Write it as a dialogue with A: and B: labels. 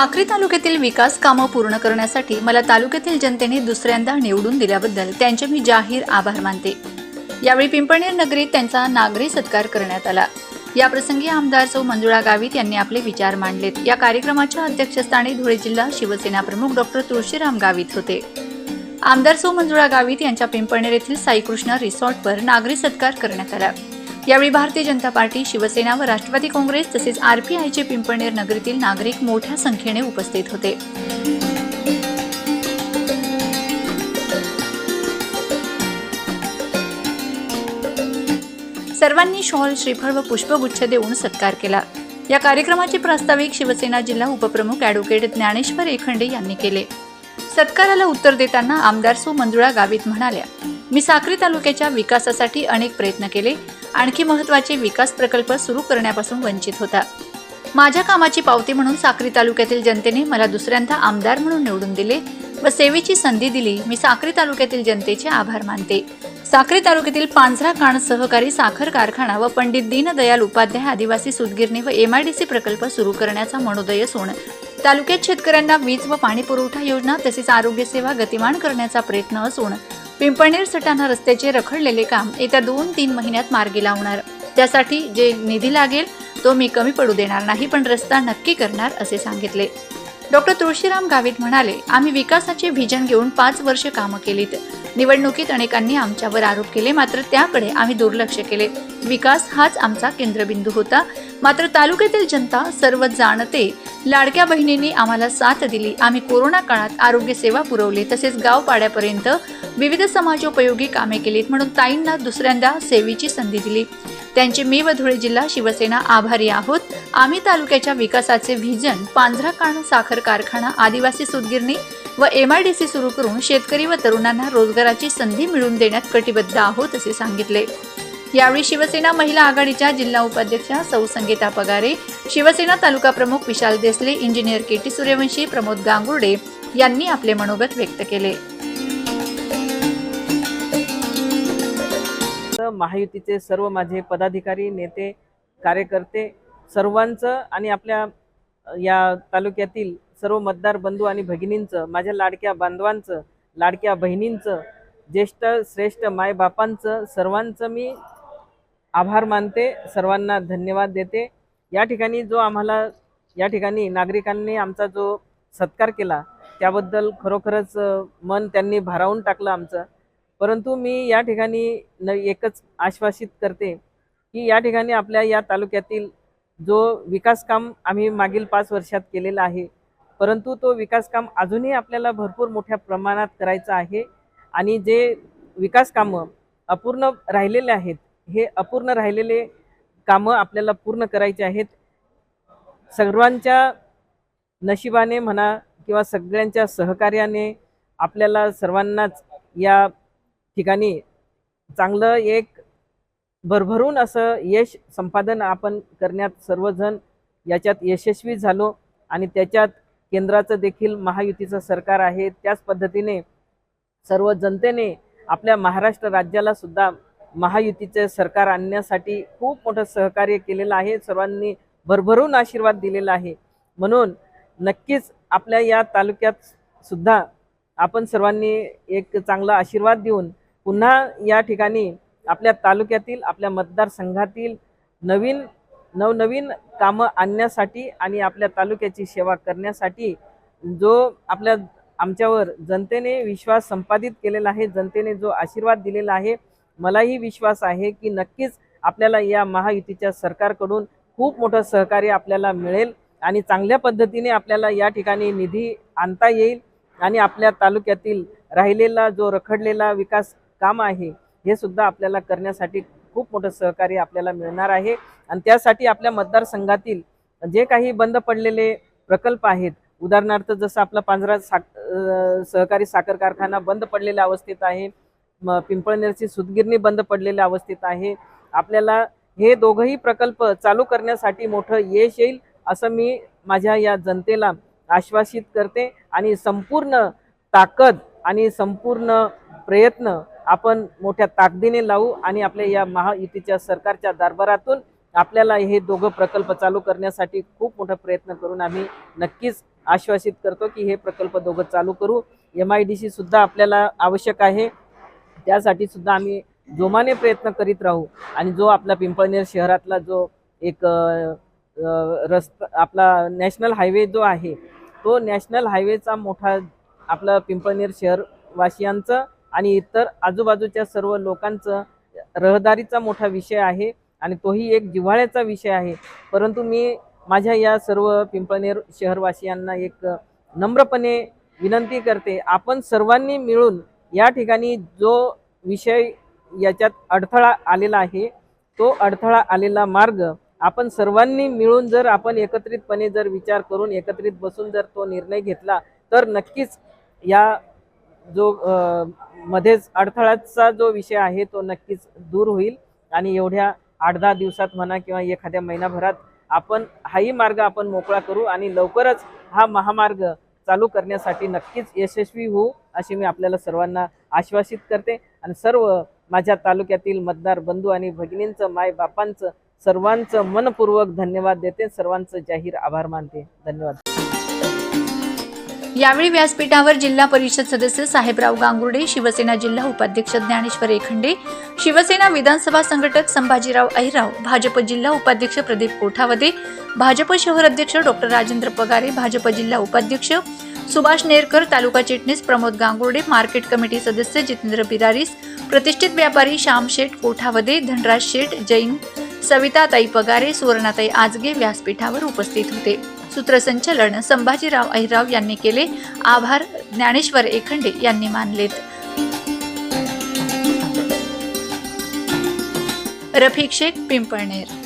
A: साक्री तालुक्यातील विकास कामं पूर्ण करण्यासाठी मला तालुक्यातील जनतेने दुसऱ्यांदा निवडून दिल्याबद्दल त्यांचे मी जाहीर आभार मानते. यावेळी पिंपळनेर नगरीत त्यांचा नागरी सत्कार करण्यात आला. याप्रसंगी आमदार सौ मंजुळा गावित यांनी आपले विचार मांडलेत. या कार्यक्रमाच्या अध्यक्षस्थानी धुळे जिल्हा शिवसेना प्रमुख डॉक्टर तुळशीराम गावित होते. आमदार सौ मंजुळा गावित यांच्या पिंपळनेर येथील साईकृष्ण रिसॉर्टवर नागरी सत्कार करण्यात आला. यावेळी भारतीय जनता पार्टी शिवसेना व राष्ट्रवादी काँग्रेस तसेच आरपीआयचे पिंपळनेर नगरीतील नागरिक मोठ्या संख्येने उपस्थित होते. सर्वांनी शॉल श्रीफळ व पुष्पगुच्छ देऊन सत्कार केला. या कार्यक्रमाचे प्रास्ताविक शिवसेना जिल्हा उपप्रमुख अॅडव्होकेट ज्ञानेश्वर एखंडे यांनी केले. सत्काराला उत्तर देताना आमदार सो मंजुळा गावित म्हणाल्या मी साक्री तालुक्याच्या विकासासाठी अनेक प्रयत्न केले आणखी महत्त्वाचे विकास प्रकल्प सुरू करण्यापासून वंचित होता. माझ्या कामाची पावती म्हणून साक्री तालुक्यातील जनतेने मला दुसऱ्यांदा आमदार म्हणून निवडून दिले व सेवेची संधी दिली मी साक्री तालुक्यातील जनतेचे आभार मानते. साक्री तालुक्यातील पांझरा काण सहकारी साखर कारखाना व पंडित दीनदयाल उपाध्याय आदिवासी सुतगिरणी व एमआयडीसी प्रकल्प सुरू करण्याचा मनोदय असून तालुक्यात शेतकऱ्यांना वीज व पाणी पुरवठा योजना तसेच आरोग्य सेवा गतिमान करण्याचा प्रयत्न असून पिंपळनेर सटाणा रस्त्याचे रखडलेले काम येत्या दोन तीन महिन्यात मार्गी लावणार. त्यासाठी जे निधी लागेल तो मी कमी पडू देणार नाही पण रस्ता नक्की करणार असे सांगितले. डॉक्टर तुळशीराम गावित म्हणाले आम्ही विकासाचे व्हिजन घेऊन पाच वर्ष कामं केलीत. निवडणुकीत अनेकांनी आमच्यावर आरोप केले मात्र त्याकडे आम्ही दुर्लक्ष केले. विकास हाच आमचा केंद्रबिंदू होता. मात्र तालुक्यातील जनता सर्व जाणते. लाडक्या बहिणींनी आम्हाला साथ दिली. आम्ही कोरोना काळात आरोग्य सेवा पुरवली. तसेच गाव पाड्यापर्यंत विविध समाजोपयोगी कामे केलीत. म्हणून ताईंना दुसऱ्यांदा सेवेची संधी दिली. त्यांचे मी व धुळे जिल्हा शिवसेना आभारी आहोत. आम्ही तालुक्याच्या विकासाचे व्हिजन पांझरा काण साखर कारखाना आदिवासी सुतगिरणी व एम आय डी सी सुरू करून शेतकरी व तरुणांना रोजगाराची संधी मिळवून देण्यात कटिबद्ध आहोत असे सांगितले. यावेळी शिवसेना महिला आघाडीच्या जिल्हा उपाध्यक्षा सौ संगीता पगारे शिवसेना तालुका प्रमुख Vishal Desle engineer K T Suryavanshi Pramod Gangurde यांनी आपले मनोगत व्यक्त केले.
B: महायुतीचे सर्व माझे पदाधिकारी नेते कार्यकर्ते सर्वांचं आणि आपल्या या तालुक्यातील सर्व मतदार बंधू आणि भगिनींचं माझ्या लाडक्या बांधवांचं लाडक्या बहिणींचं ज्येष्ठ श्रेष्ठ मायबापांचं सर्वांचं मी आभार मानते सर्वांना धन्यवाद देते. या ठिकाणी जो आम्हाला या ठिकाणी नागरिकांनी आमचा जो सत्कार केला त्याबद्दल खरोखरच मन त्यांनी भारावून टाकलं आमचं. परंतु मी या ठिकाणी न एकच आश्वासित करते की या ठिकाणी आपल्या या तालुक्यातील जो विकास काम आम्ही मागील पाच वर्षात केलेला आहे परंतु तो विकास काम अजूनही आपल्याला भरपूर मोठ्या प्रमाणात करायचं आहे. आणि जे विकास कामं अपूर्ण राहिलेले आहेत हे अपूर्ण राहिलेले कामं आपल्याला पूर्ण करायचे आहेत. सर्वांच्या नशिबाने म्हणा किंवा सगळ्यांच्या सहकार्याने आपल्याला सर्वांनाच या ठिकाणी चांगलं एक भरभरून असं यश संपादन आपण करण्यात सर्वजण याच्यात यशस्वी झालो आणि त्याच्यात केंद्राचं देखील महायुतीचं सरकार आहे. त्याच पद्धतीने सर्व जनतेने आपल्या महाराष्ट्र राज्याला सुद्धा महायुतीचे सरकार आणण्यासाठी खूप मोठं सहकार्य केलेलं आहे. सर्वांनी भरभरून आशीर्वाद दिलेला आहे. म्हणून नक्कीच आपल्या या तालुक्यात सुद्धा आपण सर्वांनी एक चांगला आशीर्वाद देऊन पुन्हा या ठिकाणी आपल्या तालुक्यातील आपल्या मतदारसंघातील नवीन नवनवीन कामं आणण्यासाठी आणि आपल्या तालुक्याची सेवा करण्यासाठी जो आपल्या आमच्यावर जनतेने विश्वास संपादित केलेला आहे जनतेने जो आशीर्वाद दिलेला आहे मलाही विश्वास आहे की नक्कीच आपल्याला या महायुतीच्या सरकारकडून खूप मोठं सहकार्य आपल्याला मिळेल आणि चांगल्या पद्धतीने आपल्याला या ठिकाणी निधी आणता येईल आणि आपल्या तालुक्यातील राहिलेला जो रखडलेला विकास काम आहे हे सुद्धा आपल्याला करण्यासाठी खूप मोठं सहकार्य आपल्याला मिळणार आहे. आणि त्यासाठी आपल्या मतदारसंघातील जे काही बंद पडलेले प्रकल्प आहेत उदाहरणार्थ जसं आपला पांजरा साक सहकारी साखर कारखाना बंद पडलेल्या अवस्थेत आहे पिंपळनेरची सुतगिरणी बंद पडलेल्या अवस्थेत आहे. आपल्याला हे दोघंही प्रकल्प चालू करण्यासाठी मोठं यश येईल असं मी माझ्या या जनतेला आश्वासित करते. आणि संपूर्ण ताकद आणि संपूर्ण प्रयत्न आपण मोठ्या ताकदीने लावू आणि आपल्या या महायुतीच्या सरकारच्या दरबारातून आपल्याला हे दोघं प्रकल्प चालू करण्यासाठी खूप मोठा प्रयत्न करून आम्ही नक्कीच आश्वासित करतो की हे प्रकल्प दोघं चालू करू. एम आय डी सी सुद्धा आपल्याला आवश्यक आहे. त्यासाठी सुद्धा आम्ही जोमाने प्रयत्न करीत राहू. आणि जो आपला पिंपळनेर शहरातला जो एक रस्ता आपला नॅशनल हायवे जो आहे तो नॅशनल हायवेचा मोठा आपलं पिंपळनेर शहरवासियांचं आणि इतर आजूबाजूच्या सर्व लोकांचं रहदारीचा मोठा विषय आहे आणि तोही एक जिव्हाळ्याचा विषय आहे. परंतु मी माझ्या या सर्व पिंपळनेर शहरवासियांना एक नम्रपणे विनंती करते आपण सर्वांनी मिळून या ठिकाणी जो विषय याच्यात अडथळा आलेला आहे तो अडथळा आलेला मार्ग आपण सर्वांनी मिळून जर आपण एकत्रितपणे जर विचार करून एकत्रित बसून जर तो निर्णय घेतला तर नक्कीच या जो मध्येच अडथळ्याचा जो विषय आहे तो नक्कीच दूर होईल. आणि एवढ्या आठ दहा दिवसात म्हणा किंवा एखाद्या महिनाभरात आपण हाही मार्ग आपण मोकळा करू आणि लवकरच हा महामार्ग चालू करण्यासाठी नक्कीच यशस्वी होऊ. अशी मी आपल्याला सर्वांना आश्वासित करते. आणि सर्व माझ्या तालुक्यातील मतदार बंधू आणि भगिनींचं माय बापांचं सर्वांचं मनपूर्वक धन्यवाद देते. सर्वांचं जाहीर आभार मानते. धन्यवाद.
A: यावेळी व्यासपीठावर जिल्हा परिषद सदस्य साहेबराव गांगुर्डे शिवसेना जिल्हा उपाध्यक्ष ज्ञानेश्वर एखंडे शिवसेना विधानसभा संघटक संभाजीराव अहिराव भाजप जिल्हा उपाध्यक्ष प्रदीप कोठावदे भाजप शहर अध्यक्ष डॉक्टर राजेंद्र पगारे भाजप जिल्हा उपाध्यक्ष सुभाष नेरकर तालुका चिटणीस प्रमोद गांगुर्डे मार्केट कमिटी सदस्य जितेंद्र बिरारीस प्रतिष्ठित व्यापारी श्याम शेठ कोठावदे धनराज शेठ जैन सविताताई पगारे सुवर्णाताई आजगे व्यासपीठावर उपस्थित होते. सूत्रसंचालन संभाजीराव अहिराव यांनी केले. आभार ज्ञानेश्वर एखंडे यांनी मानलेत. रफिक शेख पिंपळनेर.